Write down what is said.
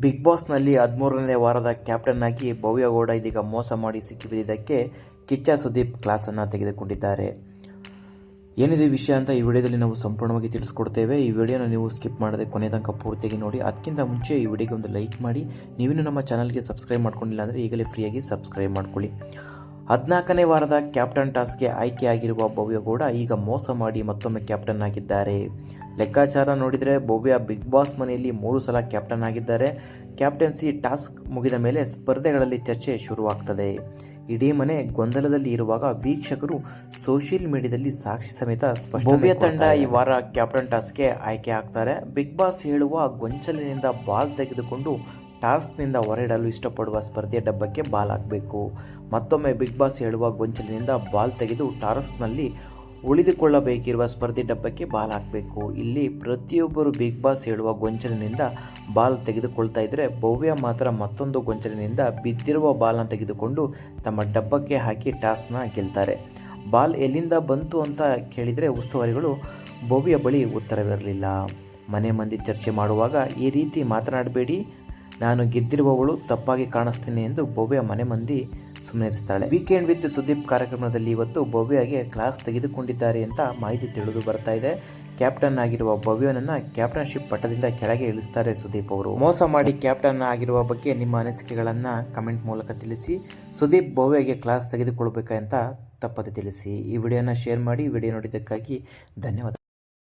Big ಬಾಸ್ನಲ್ಲಿ ಹದಿಮೂರನೇ ವಾರದ captain ಆಗಿ ಭವ್ಯ ಗೌಡ ಇದೀಗ ಮೋಸ ಮಾಡಿ ಸಿಕ್ಕಿಬಿದ್ದಿದ್ದಕ್ಕೆ ಕಿಚ್ಚ ಸುದೀಪ್ ಕ್ಲಾಸನ್ನು ತೆಗೆದುಕೊಂಡಿದ್ದಾರೆ. ಏನಿದೆ ವಿಷಯ ಅಂತ ಈ ವಿಡಿಯೋದಲ್ಲಿ ನಾವು ಸಂಪೂರ್ಣವಾಗಿ ತಿಳಿಸ್ಕೊಡ್ತೇವೆ. ಈ ವಿಡಿಯೋನ ನೀವು ಸ್ಕಿಪ್ ಮಾಡದೆ ಕೊನೆ ತನಕ ಪೂರ್ತಿಯಾಗಿ ನೋಡಿ. ಅದಕ್ಕಿಂತ ಮುಂಚೆ ಈ ವಿಡಿಯೋಗೆ ಒಂದು ಲೈಕ್ ಮಾಡಿ. ನೀವಿನ್ನೂ ನಮ್ಮ ಚಾನಲ್ಗೆ ಸಬ್ಸ್ಕ್ರೈಬ್ ಮಾಡ್ಕೊಂಡಿಲ್ಲ ಅಂದರೆ ಈಗಲೇ ಫ್ರೀಯಾಗಿ ಸಬ್ಸ್ಕ್ರೈಬ್ ಮಾಡ್ಕೊಳ್ಳಿ. ಹದಿನಾಲ್ಕನೇ ವಾರದ ಕ್ಯಾಪ್ಟನ್ ಟಾಸ್ಕ್ಗೆ ಆಯ್ಕೆಯಾಗಿರುವ ಭವ್ಯ ಗೌಡ ಈಗ ಮೋಸ ಮಾಡಿ ಮತ್ತೊಮ್ಮೆ ಕ್ಯಾಪ್ಟನ್ ಆಗಿದ್ದಾರೆ. ಲೆಕ್ಕಾಚಾರ ನೋಡಿದರೆ ಭವ್ಯ ಬಿಗ್ ಬಾಸ್ ಮನೆಯಲ್ಲಿ ಮೂರು ಸಲ ಕ್ಯಾಪ್ಟನ್ ಆಗಿದ್ದಾರೆ. ಕ್ಯಾಪ್ಟನ್ಸಿ ಟಾಸ್ಕ್ ಮುಗಿದ ಮೇಲೆ ಸ್ಪರ್ಧೆಗಳಲ್ಲಿ ಚರ್ಚೆ ಶುರುವಾಗ್ತದೆ. ಇಡೀ ಮನೆ ಗೊಂದಲದಲ್ಲಿ ಇರುವಾಗ ವೀಕ್ಷಕರು ಸೋಷಿಯಲ್ ಮೀಡಿಯಾದಲ್ಲಿ ಸಾಕ್ಷಿ ಸಮೇತ ಸ್ಪಷ್ಟ ಭವ್ಯ ತಂಡ ಈ ವಾರ ಕ್ಯಾಪ್ಟನ್ ಟಾಸ್ಕ್ಗೆ ಆಯ್ಕೆ ಆಗ್ತಾರೆ. ಬಿಗ್ ಬಾಸ್ ಹೇಳುವ ಗೊಂಚಲಿನಿಂದ ಬಾಲ್ ತೆಗೆದುಕೊಂಡು ಟಾಸ್ಕ್ನಿಂದ ಹೊರಡಲು ಇಷ್ಟಪಡುವ ಸ್ಪರ್ಧೆಯ ಡಬ್ಬಕ್ಕೆ ಬಾಲ್ ಹಾಕಬೇಕು. ಮತ್ತೊಮ್ಮೆ ಬಿಗ್ ಬಾಸ್ ಹೇಳುವ ಗೊಂಚಲಿನಿಂದ ಬಾಲ್ ತೆಗೆದು ಟಾಸ್ಕ್ನಲ್ಲಿ ಉಳಿದುಕೊಳ್ಳಬೇಕಿರುವ ಸ್ಪರ್ಧೆ ಡಬ್ಬಕ್ಕೆ ಬಾಲ್ ಹಾಕಬೇಕು. ಇಲ್ಲಿ ಪ್ರತಿಯೊಬ್ಬರು ಬಿಗ್ ಬಾಸ್ ಹೇಳುವ ಗೊಂಚಲಿನಿಂದ ಬಾಲ್ ತೆಗೆದುಕೊಳ್ತಾ ಇದ್ದರೆ ಭವ್ಯ ಮಾತ್ರ ಮತ್ತೊಂದು ಗೊಂಚಲಿನಿಂದ ಬಿದ್ದಿರುವ ಬಾಲ್ನ ತೆಗೆದುಕೊಂಡು ತಮ್ಮ ಡಬ್ಬಕ್ಕೆ ಹಾಕಿ ಟಾಸ್ನ ಗೆಲ್ತಾರೆ. ಬಾಲ್ ಎಲ್ಲಿಂದ ಬಂತು ಅಂತ ಕೇಳಿದರೆ ಉಸ್ತುವಾರಿಗಳು, ಭವ್ಯ ಬಳಿ ಉತ್ತರವಿರಲಿಲ್ಲ. ಮನೆ ಮಂದಿ ಚರ್ಚೆ ಮಾಡುವಾಗ ಈ ರೀತಿ ಮಾತನಾಡಬೇಡಿ, ನಾನು ಗೆದ್ದಿರುವವಳು ತಪ್ಪಾಗಿ ಕಾಣಿಸ್ತೀನಿ ಎಂದು ಭವ್ಯ ಮನೆ ಮಂದಿ ಸುಮ್ಮನಿರಿಸ್ತಾಳೆ ವೀಕೆಂಡ್ ವಿತ್ ಸುದೀಪ್ ಕಾರ್ಯಕ್ರಮದಲ್ಲಿ ಇವತ್ತು ಭವ್ಯಗೆ ಕ್ಲಾಸ್ ತೆಗೆದುಕೊಂಡಿದ್ದಾರೆ ಅಂತ ಮಾಹಿತಿ ತಿಳಿದು ಬರ್ತಾ ಇದೆ. ಕ್ಯಾಪ್ಟನ್ ಆಗಿರುವ ಭವ್ಯನನ್ನ ಕ್ಯಾಪ್ಟನ್ಶಿಪ್ ಪಟ್ಟದಿಂದ ಕೆಳಗೆ ಇಳಿಸ್ತಾರೆ ಸುದೀಪ್ ಅವರು. ಮೋಸ ಮಾಡಿ ಕ್ಯಾಪ್ಟನ್ ಆಗಿರುವ ಬಗ್ಗೆ ನಿಮ್ಮ ಅನಿಸಿಕೆಗಳನ್ನು ಕಮೆಂಟ್ ಮೂಲಕ ತಿಳಿಸಿ. ಸುದೀಪ್ ಭವ್ಯಗೆ ಕ್ಲಾಸ್ ತೆಗೆದುಕೊಳ್ಬೇಕಂತ ತಪ್ಪದೆ ತಿಳಿಸಿ. ಈ ವಿಡಿಯೋನ ಶೇರ್ ಮಾಡಿ, ವಿಡಿಯೋ ನೋಡಿದ್ದಕ್ಕಾಗಿ ಧನ್ಯವಾದ.